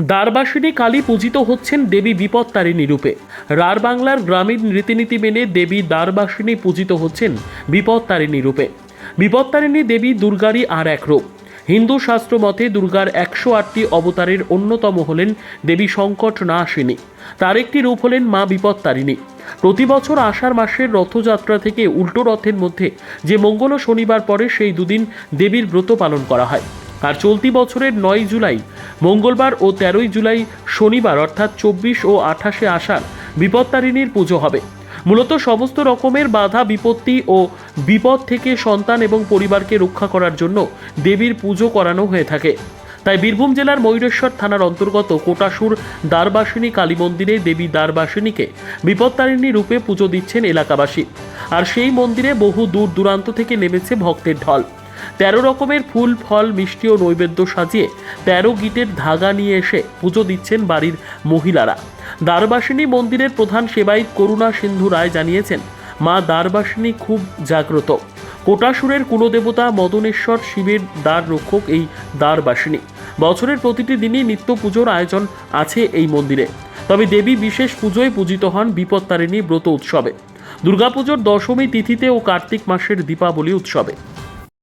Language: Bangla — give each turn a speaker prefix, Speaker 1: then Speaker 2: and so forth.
Speaker 1: দ্বারবাসিনী কালী পূজিত হচ্ছেন দেবী বিপত্তারিণী রূপে। রার বাংলার গ্রামীণ রীতিনীতি মেনে দেবী দ্বারবাসিনী পূজিত হচ্ছেন বিপত্তারিণী রূপে। বিপত্তারিণী দেবী দুর্গারই আর এক রূপ। হিন্দু শাস্ত্র মতে দুর্গার একশো আটটি অবতারের অন্যতম হলেন দেবী সংকট নাশিনী। তার একটি রূপ হলেন মা বিপত্তারিণী। প্রতি বছর আষাঢ় মাসের রথযাত্রা থেকে উল্টো রথের মধ্যে যে মঙ্গল শনিবার পরে সেই দুদিন দেবীর ব্রত পালন করা হয়। আর চলতি বছরের নয় জুলাই, মঙ্গলবার ও তেরোই জুলাই শনিবার, অর্থাৎ চব্বিশ ও আঠাশে আষাঢ় বিপত্তারিণীর পুজো হবে। মূলত সমস্ত রকমের বাধা, বিপত্তি ও বিপদ থেকে সন্তান এবং পরিবারকে রক্ষা করার জন্য দেবীর পুজো করানো হয়ে থাকে। তাই বীরভূম জেলার ময়ূরেশ্বর থানার অন্তর্গত কোটাসুর দ্বারবাসিনী কালী মন্দিরে দেবী দ্বারবাসিনীকে বিপত্তারিণী রূপে পুজো দিচ্ছেন এলাকাবাসী। আর সেই মন্দিরে বহু দূর দূরান্ত থেকে নেমেছে ভক্তের ঢল। তেরো রকমের ফুল, ফল, মিষ্টি ও নৈবেদ্য সাজিয়ে তেরো গিটের ধাগা নিয়ে এসে পুজো দিচ্ছেন বাড়ির মহিলারা। দ্বারবাসিনী মন্দিরের প্রধান সেবায়িত করুণা সিন্ধু রায় জানিয়েছেন, মা দ্বারবাসিনী খুব জাগ্রত। কোটাসুরের কুলদেবতা মদনেশ্বর শিবের দ্বার রক্ষক এই দ্বারবাসিনী। বছরের প্রতিটি দিনই নিত্য পুজোর আয়োজন আছে এই মন্দিরে। তবে দেবী বিশেষ পুজোয় পূজিত হন বিপত্তারিণী ব্রত উৎসবে। দুর্গাপুজোর দশমী তিথিতে ও কার্তিক মাসের দীপাবলি উৎসবে।